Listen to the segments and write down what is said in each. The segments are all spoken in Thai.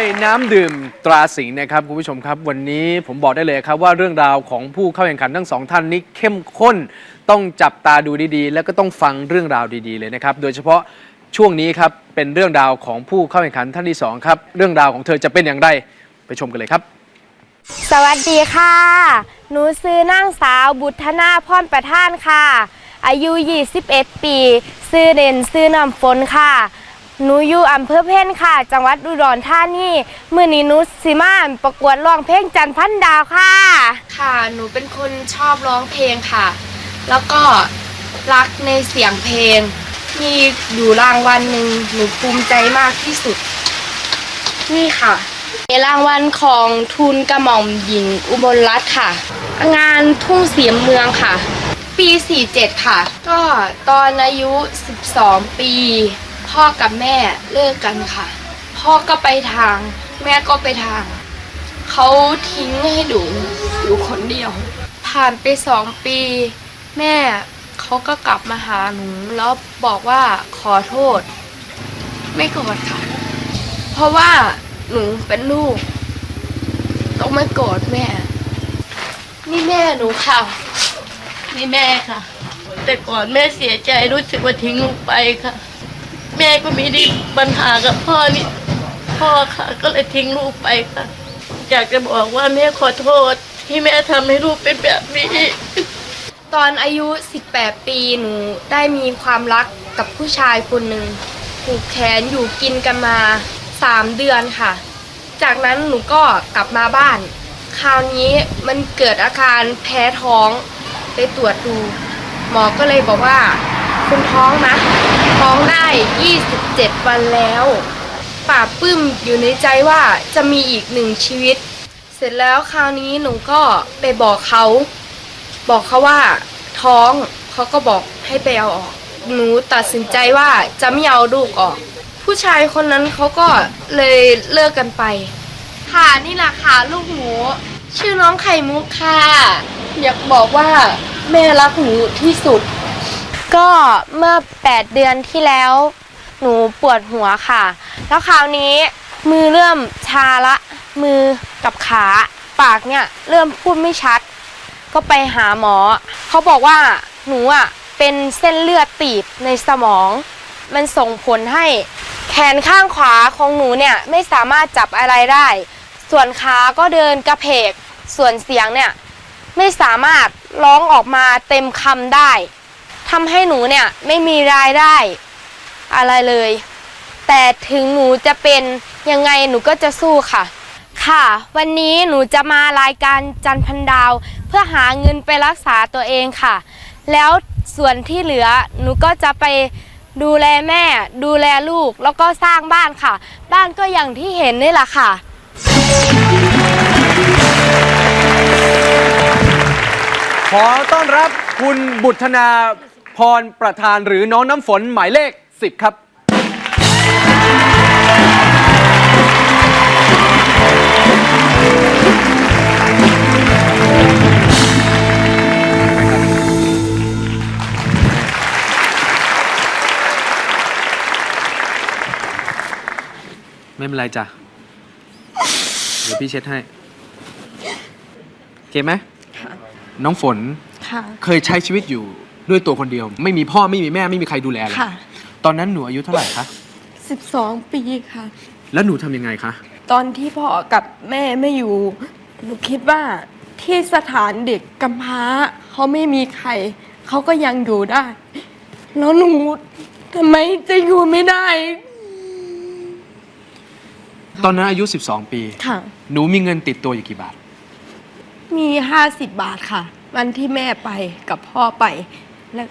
นุนโดยน้ำดื่มตราสิงห์นะครับคุณผู้ชมครับ วันนี้ผมบอกได้เลยครับว่าเรื่องราวของผู้เข้าแข่งขันทั้งสองท่านนี้เข้มข้น ต้องจับตาดูดีๆ แล้วก็ต้องฟังเรื่องราวดีๆเลยนะครับ โดยเฉพาะช่วงนี้ครับเป็นเรื่องราวของผู้เข้าแข่งขันท่านที่สองครับเรื่องราวของเธอจะเป็นอย่างไรไปชมกันเลยครับ สวัสดีค่ะ หนูซื้อนางสาวบุฒนาพรประท่านค่ะ อายุ 21 ปี ซื้อเด่นซื้อน้ำฝนค่ะ หนูอยู่อำเภอเพ่นค่ะ จังหวัดอุดรธานีมือนี้หนูสิมาประกวดร้องเพลงจันทร์พันดาวค่ะ ค่ะ หนูเป็นคนชอบร้องเพลงค่ะ แล้วก็รักในเสียงเพลง มีอยู่รางวัลหนึ่งหนูภูมิใจมากที่สุด นี่ค่ะรางวัลของทุนกระหม่อมหญิงอุบลรัตน์ค่ะ งานทุ่งเสียมเมืองค่ะ ปี 47 ค่ะ ก็ตอนอายุ 12 ปี พ่อกับแม่เลิกกันค่ะ พ่อก็ไปทาง แม่ก็ไปทาง เขาทิ้งให้หนูอยู่คนเดียว ผ่านไปสองปี แม่เขาก็กลับมาหาหนูแล้วบอกว่าขอโทษ ไม่โกรธค่ะ เพราะว่าหนูเป็นลูก ต้องไม่โกรธแม่ นี่แม่หนูค่ะ นี่แม่ค่ะ แต่ก่อนแม่เสียใจรู้สึกว่าทิ้งลูกไปค่ะ แม่ก็มีดีปัญหากับพ่อนี่ พ่อค่ะ ก็เลยทิ้งลูกไปค่ะ อยากจะบอกว่าแม่ขอโทษ ที่แม่ทำให้ลูกเป็นแบบนี้ ตอนอายุ 18 ปีหนูได้มีความรักกับผู้ชายคนหนึ่งผูกแขนอยู่กินกันมา 3 เดือนค่ะ จากนั้นหนูก็กลับมาบ้าน คราวนี้มันเกิดอาการแพ้ท้องไปตรวจดู หมอก็เลยบอกว่า คุณท้องนะ ท้องได้ 27 วันแล้วป่าปื้มอยู่ในใจว่าจะมีอีกหนึ่งชีวิต เสร็จแล้วคราวนี้หนูก็ไปบอกเขา บอกเขาว่า ท้องเขาก็บอกให้ไปเอาออก หนูตัดสินใจว่าจะไม่เอาลูกออก ผู้ชายคนนั้นเขาก็เลยเลิกกันไป ค่ะนี่แหละค่ะลูกหมู ชื่อน้องไข่มุกค่ะ อยากบอกว่าแม่รักหนูที่สุด ก็เมื่อ 8 เดือนที่แล้ว หนูปวดหัวค่ะ แล้วคราวนี้มือเริ่มชาละ มือกับขา ปากเนี่ยเริ่มพูดไม่ชัด ก็ไปหาหมอ เขาบอกว่าหนูอะเป็นเส้นเลือดตีบในสมอง มันส่งผลให้แขนข้างขวาของหนูเนี่ยไม่สามารถจับอะไรได้ ส่วนขาก็เดินกระเพก ส่วนเสียงเนี่ยไม่สามารถร้องออกมาเต็มคำได้ ทำให้หนูเนี่ยไม่มีรายได้อะไรเลย แต่ถึงหนูจะเป็นยังไงหนูก็จะสู้ค่ะ ค่ะ วันนี้หนูจะมารายการจันพันดาว เพื่อหาเงินไปรักษาตัวเองค่ะ แล้วส่วนที่เหลือหนูก็จะไปดูแลแม่ ดูแลลูกแล้วก็สร้างบ้านค่ะ บ้านก็อย่างที่เห็นนี่แหละค่ะ ขอต้อนรับคุณบุตรนา พรประธานหรือน้องน้ำฝนหมายเลข 10 ครับ ไม่เป็นไรจ้ะ เดี๋ยวพี่เช็ดให้โอเคไหม น้องฝนค่ะ เคยใช้ชีวิตอยู่ ด้วยตัวคนเดียว ไม่มีพ่อไม่มีแม่ไม่มีใครดูแลเลยค่ะ ตอนนั้นหนูอายุเท่าไหร่คะ12 ปีค่ะ แล้วหนูทำยังไงคะตอนที่พ่อกับแม่ไม่อยู่ หนูคิดว่าที่สถานเด็กกำพร้าเขาไม่มีใคร เขาก็ยังอยู่ได้ แล้วหนูทำไมจะอยู่ไม่ได้ ตอนนั้นอายุ 12 ปี ค่ะ หนูมีเงินติดตัวอยู่กี่บาท มีห้าสิบบาทค่ะ วันที่แม่ไปกับพ่อไป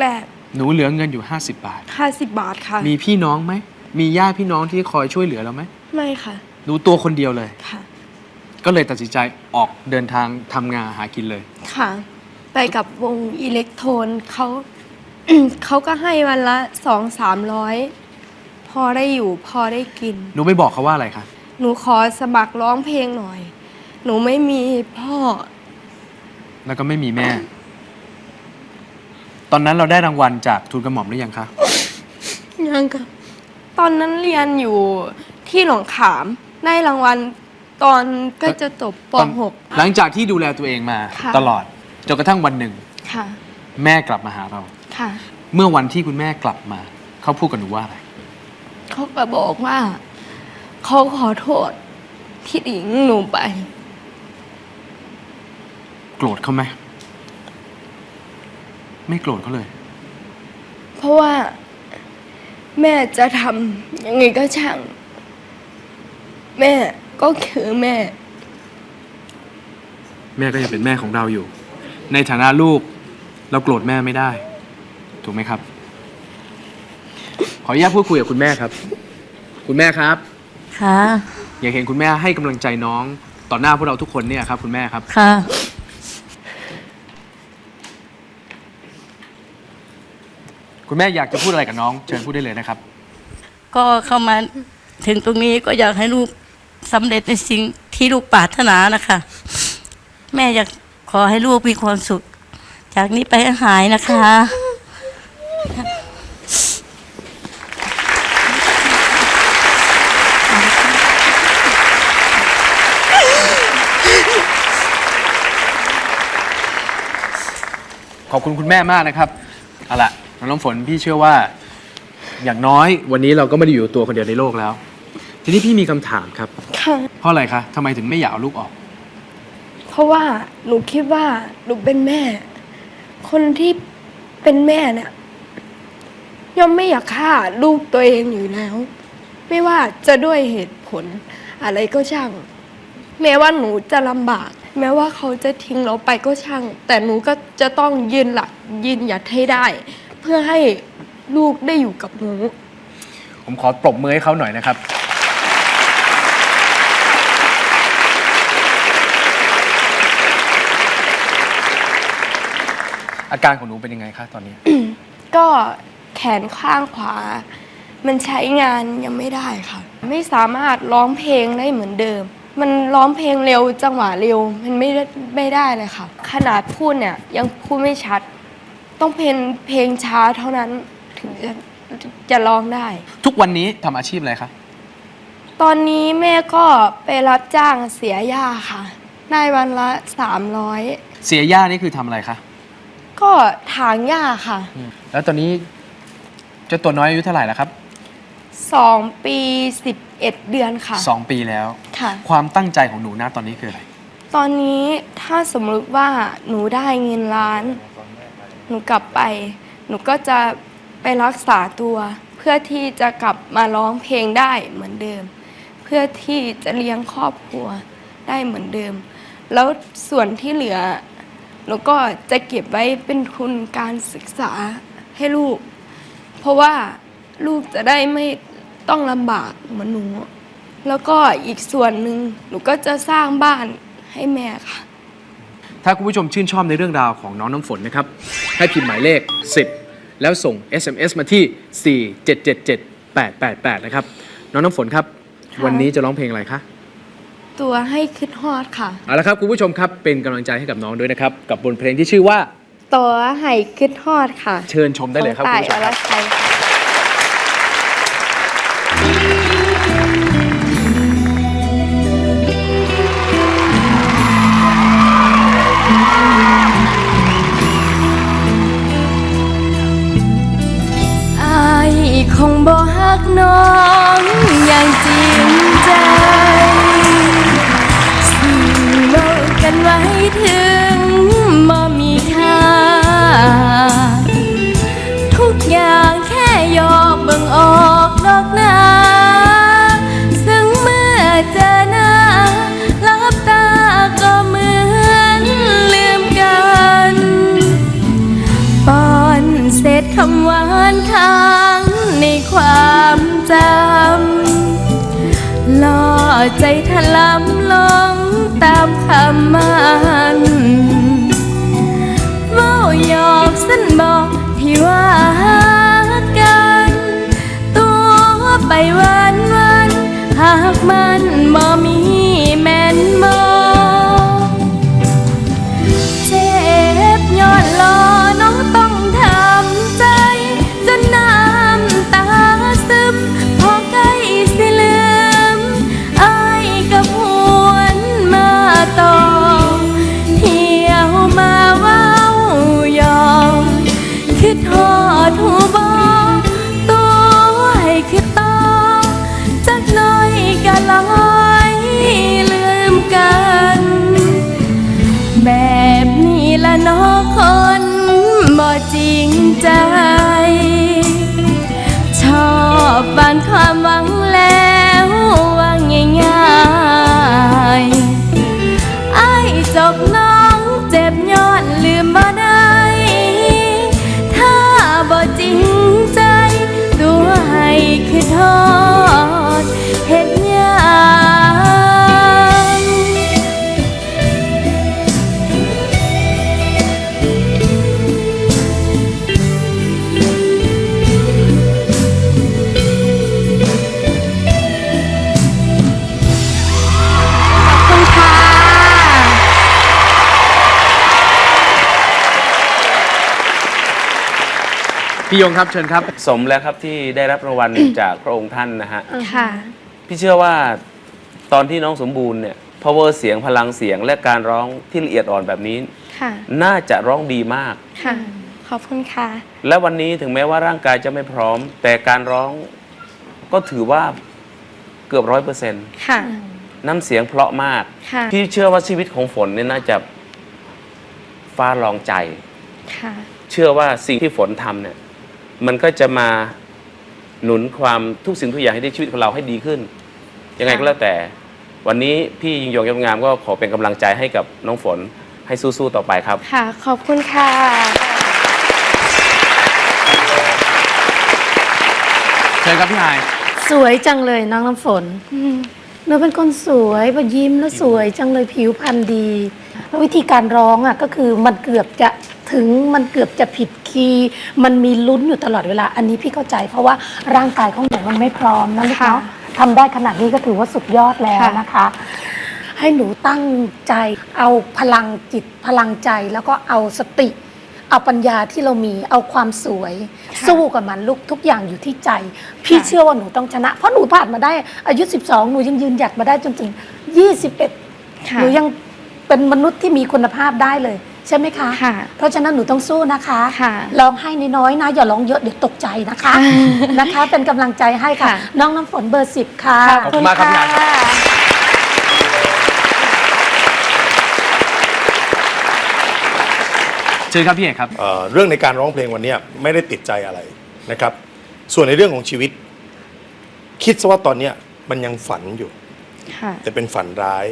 แรกหนูเหลือเงินอยู่ 50 บาท ๆห้าสิบบาทค่ะ มีพี่น้องไหม มีญาติพี่น้องที่คอยช่วยเหลือเราไหมไม่ค่ะหนูตัวคนเดียวเลย ค่ะ ก็เลยตัดสินใจออกเดินทางทำงานหากินเลย ค่ะ ไปกับวงอิเล็กโทรนเขา เขาก็ให้วันละสองสามร้อยพอได้อยู่พอได้กิน หนูไปบอกเขาว่าอะไรคะ หนูขอสมัครร้องเพลงหน่อย หนูไม่มีพ่อ แล้วก็ไม่มีแม่ ตอนนั้นเราได้รางวัลจากทุนกระหม่อมหรือยังคะ ยังค่ะ ตอนนั้นเรียนอยู่ที่หนองขามได้รางวัลตอนใก็จะจบปหลังจากที่ดูแลตัวเองมา ค่ะ ตลอดจนกระทั่งวันหนึ่ง .6 ค่ะ แม่กลับมาหาเรา ค่ะ เมื่อวันที่คุณแม่กลับมา เขาพูดกับหนูว่าอะไรเขาก็บอกว่า เขาขอโทษที่ทิ้งหนูไป โกรธเขาไหม ไม่โกรธเขาเลย เพราะว่า แม่จะทำยังไงก็ช่าง แม่ก็คือแม่ แม่ก็ยังเป็นแม่ของเราอยู่ ในฐานะลูก เราโกรธแม่ไม่ได้ ถูกไหมครับ ขออนุญาตพูดคุยกับคุณแม่ครับ คุณแม่ครับ ค่ะ อยากเห็นคุณแม่ให้กำลังใจน้องต่อหน้าพวกเราทุกคนเนี่ยครับ คุณแม่ครับ ค่ะ คุณแม่อยากจะพูดอะไรกับน้อง เชิญพูดได้เลยนะครับ ก็เข้ามาถึงตรงนี้ก็อยากให้ลูกสำเร็จในสิ่งที่ลูกปรารถนานะคะ แม่อยากขอให้ลูกมีความสุข จากนี้ไปให้หายนะคะ ขอบคุณคุณแม่มากนะครับเอาละ น้องน้ำฝนพี่เชื่อว่า อย่างน้อยวันนี้เราก็ไม่ได้อยู่ตัวคนเดียวในโลกแล้ว ทีนี้พี่มีคำถามครับ ค่ะ เพราะอะไรคะทำไมถึงไม่อยากเอาลูกออก เพราะว่าหนูคิดว่าหนูเป็นแม่ คนที่เป็นแม่เนี่ยย่อมไม่อยากฆ่าลูกตัวเองอยู่แล้ว ไม่ว่าจะด้วยเหตุผลอะไรก็ช่าง แม้ว่าหนูจะลำบาก แม้ว่าเขาจะทิ้งเราไปก็ช่าง แต่หนูก็จะต้องยืนหลักยืนหยัดให้ได้ เพื่อให้ลูกได้อยู่กับหนู ผมขอปรบมือให้เขาหน่อยนะครับ อาการของหนูเป็นยังไงคะตอนนี้ ก็แขนข้างขวา มันใช้งานยังไม่ได้ค่ะ ไม่สามารถร้องเพลงได้เหมือนเดิม มันร้องเพลงเร็วจังหวะเร็ว มันไม่ได้ไม่ได้เลยค่ะ ขนาดพูดเนี่ยยังพูดไม่ชัด ต้องเพลงเพลงช้าเท่านั้นถึงจะจะร้องได้ ทุกวันนี้ทำอาชีพอะไรคะ ตอนนี้แม่ก็ไปรับจ้างเสียหญ้าค่ะ ได้วันละ 300 เสียหญ้านี่คือทำอะไรคะ ก็ถางหญ้าค่ะ แล้วตอนนี้เจ้าตัวน้อยอายุเท่าไหร่แล้วครับ2 ปี 11 เดือนค่ะ สองปีแล้ว ค่ะ ความตั้งใจของหนูนะตอนนี้คืออะไร ตอนนี้ถ้าสมมติว่าหนูได้เงินล้าน หนูกลับไป หนูก็จะไปรักษาตัว เพื่อที่จะกลับมาร้องเพลงได้เหมือนเดิม เพื่อที่จะเลี้ยงครอบครัวได้เหมือนเดิม แล้วส่วนที่เหลือหนูก็จะเก็บไว้เป็นทุนการศึกษาให้ลูก เพราะว่าลูกจะได้ไม่ต้องลำบากเหมือนหนู แล้วก็อีกส่วนหนึ่งหนูก็จะสร้างบ้านให้แม่ค่ะ ถ้าคุณผู้ชมชื่นชอบในเรื่องราวของน้องน้ำฝนนะครับ ให้พิมพ์หมายเลข 10 แล้วส่ง SMS มาที่ 4777888 นะครับ น้องน้ำฝนครับค่ะวันนี้จะร้องเพลงอะไรคะ ตัวให้คิดฮอดค่ะ เอาละครับคุณผู้ชมครับเป็นกำลังใจให้กับน้องด้วยนะครับ กับบทเพลงที่ชื่อว่า ตัวให้คิดฮอดค่ะ เชิญชมได้เลยครับของคุณต่ายผู้ชอมรครับ ชัยค่ะ ไว้ถึงบ่มีค่า ทุกอย่างแค่หยอกเบิ่งออกดอกหนาซึ่งเมื่อเจอหน้าลับตาก็เหมือนลืมกันป้อนเศษคำหวานค้างในความจำล่อใจถลำลงตามคำ พี่ยงครับเชิญครับ สมแล้วครับที่ได้รับรางวัล จากพระองค์ท่านนะฮะ ค่ะ พี่เชื่อว่าตอนที่น้องสมบูรณ์เนี่ย power เสียงพลังเสียงและการร้องที่ละเอียดอ่อนแบบนี้ ค่ะ น่าจะร้องดีมาก ค่ะ ขอบคุณค่ะ และวันนี้ถึงแม้ว่าร่างกายจะไม่พร้อม แต่การร้องก็ถือว่าเกือบร้อยเปอร์เซ็นต์ค่ะ น้ำเสียงเพราะมาก ค่ะ พี่เชื่อว่าชีวิตของฝนเนี่ยน่าจะฟ้าลองใจ ค่ะ เชื่อว่าสิ่งที่ฝนทำเนี่ย มันก็จะมาหนุนความทุกสิ่งทุกอย่างให้ในชีวิตของเราให้ดีขึ้น ยังไงก็แล้วแต่ วันนี้พี่ยิงยงยอดงามก็ขอเป็นกำลังใจให้กับน้องฝนให้สู้ๆต่อไปครับ ค่ะ ขอบคุณค่ะ เชิญครับพี่ไฮายสวยจังเลยน้องน้ำฝนหนูเป็นคนสวยพอยิ้มแล้วสวยจังเลยผิวพรรณดี แล้ววิธีการร้องอะก็คือมันเกือบจะถึงมันเกือบจะผิด คีย์มันมีลุ้นอยู่ตลอดเวลา อันนี้พี่เข้าใจ เพราะว่าร่างกายของหนูมันไม่พร้อมนะลูกค่ะเนาะทำได้ขนาดนี้ก็ถือว่าสุดยอดแล้วค่ะ นะคะ ให้หนูตั้งใจ เอาพลังจิตพลังใจแล้วก็เอาสติ เอาปัญญาที่เรามีเอาความสวยสู้กับมันลูกทุกอย่างอยู่ที่ใจ พี่เชื่อว่าหนูต้องชนะ เพราะหนูผ่านมาได้ อายุ 12 หนูยังยืนหยัดมาได้จนถึง 21 ค่ะ หนูยังเป็นมนุษย์ที่มีคุณภาพได้เลย ใช่ไหมคะ ค่ะ เพราะฉะนั้นหนูต้องสู้นะคะค่ะร้องให้น้อยๆนะ อย่าร้องเยอะเดี๋ยวตกใจนะคะ นะคะ เป็นกำลังใจให้ค่ะ ค่ะ น้องน้ำฝนเบอร์สิบค่ะ ขอบคุณมากครับพี่ไฮายครับ เชิญครับพี่เอกครับ เอ่อเรื่องในการร้องเพลงวันเนี้ยไม่ได้ติดใจอะไรนะครับ ส่วนในเรื่องของชีวิต คิดซะว่าตอนเนี้ยมันยังฝันอยู่ ค่ะ แต่เป็นฝันร้าย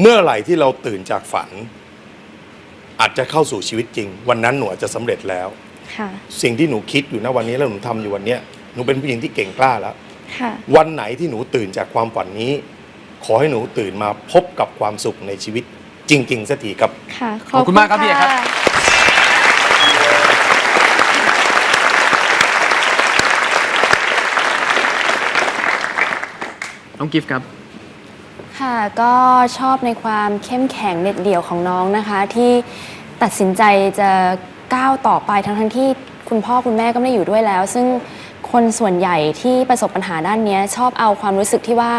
เมื่อไหร่ที่เราตื่นจากฝัน อาจจะเข้าสู่ชีวิตจริง วันนั้นหนูอาจจะสำเร็จแล้ว ค่ะ สิ่งที่หนูคิดอยู่นะวันนี้แล้วหนูทำอยู่วันเนี้ยหนูเป็นผู้หญิงที่เก่งกล้าแล้ว ค่ะ วันไหนที่หนูตื่นจากความฝันนี้ ขอให้หนูตื่นมาพบกับความสุขในชีวิตจริงๆสักทีครับ ค่ะ ขอบคุณมากครับพี่เอกครับน้องกิฟต์ครับ ค่ะก็ชอบในความเข้มแข็งเด็ดเดี่ยวของน้องนะคะ ที่ตัดสินใจจะก้าวต่อไปทั้งทั้งที่คุณพ่อคุณแม่ก็ไม่ได้อยู่ด้วยแล้ว ซึ่งคนส่วนใหญ่ที่ประสบปัญหาด้านนี้ชอบเอาความรู้สึกที่ว่า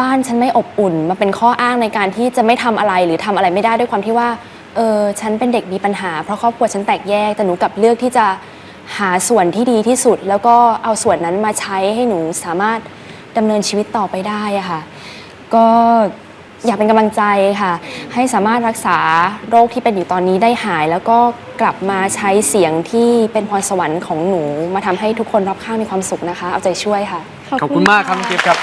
บ้านฉันไม่อบอุ่น มาเป็นข้ออ้างในการที่จะไม่ทำอะไรหรือทำอะไรไม่ได้ด้วยความที่ว่าเออฉันเป็นเด็กมีปัญหา เพราะครอบครัวฉันแตกแยกแต่หนูกลับเลือกที่จะหาส่วนที่ดีที่สุด แล้วก็เอาส่วนนั้นมาใช้ให้หนูสามารถดำเนินชีวิตต่อไปได้อะค่ะ ก็อยากเป็นกำลังใจค่ะ ให้สามารถรักษาโรคที่เป็นอยู่ตอนนี้ได้หาย แล้วก็กลับมาใช้เสียงที่เป็นพรสวรรค์ของหนู มาทำให้ทุกคนรอบข้างมีความสุขนะคะ เอาใจช่วยค่ะ ขอบคุณมากครับน้องกิฟต์ครับ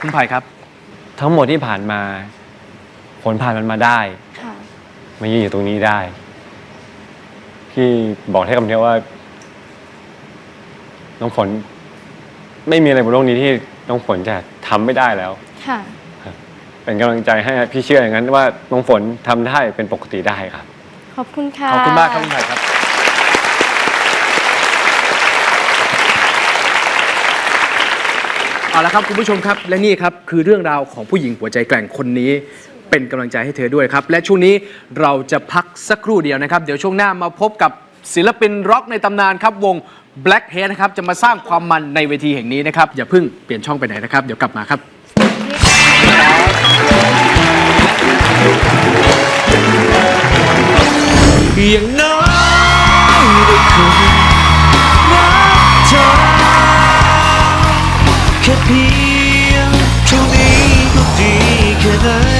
คุณไผ่ครับ ทั้งหมดที่ผ่านมาผลผ่านมันมาได้ค่ะ มายืนอยู่ตรงนี้ได้ พี่บอกให้คำเดียวว่า น้องฝน ไม่มีอะไรบนโลกนี้ที่น้องฝนจะทำไม่ได้แล้ว ค่ะ เป็นกำลังใจให้พี่เชื่ออย่างนั้นว่าน้องฝนทำได้เป็นปกติได้ครับ ขอบคุณค่ะ ขอบคุณมากครับคุณไผ่ครับ เอาละครับคุณผู้ชมครับ และนี่ครับคือเรื่องราวของผู้หญิงหัวใจแกร่งคนนี้ เป็นกำลังใจให้เธอด้วยครับ และช่วงนี้เราจะพักสักครู่เดียวนะครับ เดี๋ยวช่วงหน้ามาพบกับ ศิลปินร็อกในตำนานครับวง Blackhead นะครับจะมาสร้างความมันในเวทีแห่งนี้นะครับ อย่าเพิ่งเปลี่ยนช่องไปไหนนะครับ เดี๋ยวกลับมาครับ อย่างน้อยด้คุรักเธอแค่เพียงเท่านี้ก็ดีแค่ไหน